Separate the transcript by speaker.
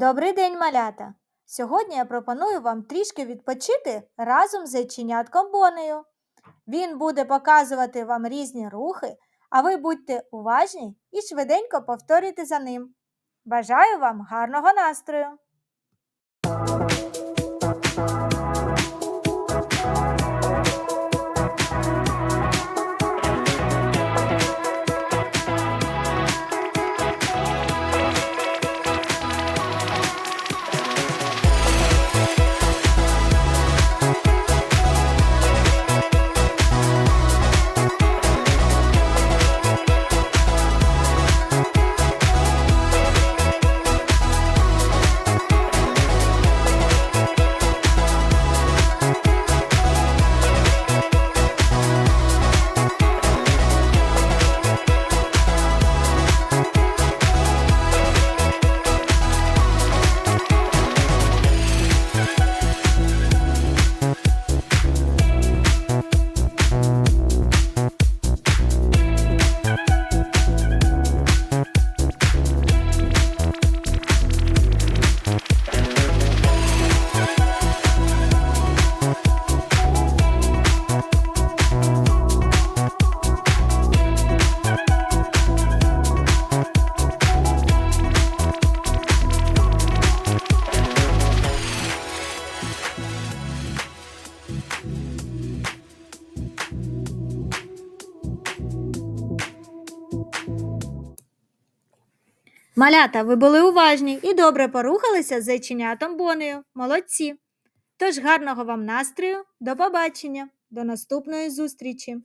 Speaker 1: Добрий день, малята! Сьогодні я пропоную вам трішки відпочити разом з зайченятком Бонею. Він буде показувати вам різні рухи, а ви будьте уважні і швиденько повторюйте за ним. Бажаю вам гарного настрою! Малята, ви були уважні і добре порухалися з зайченятом Бонею. Молодці! Тож гарного вам настрою, до побачення, до наступної зустрічі!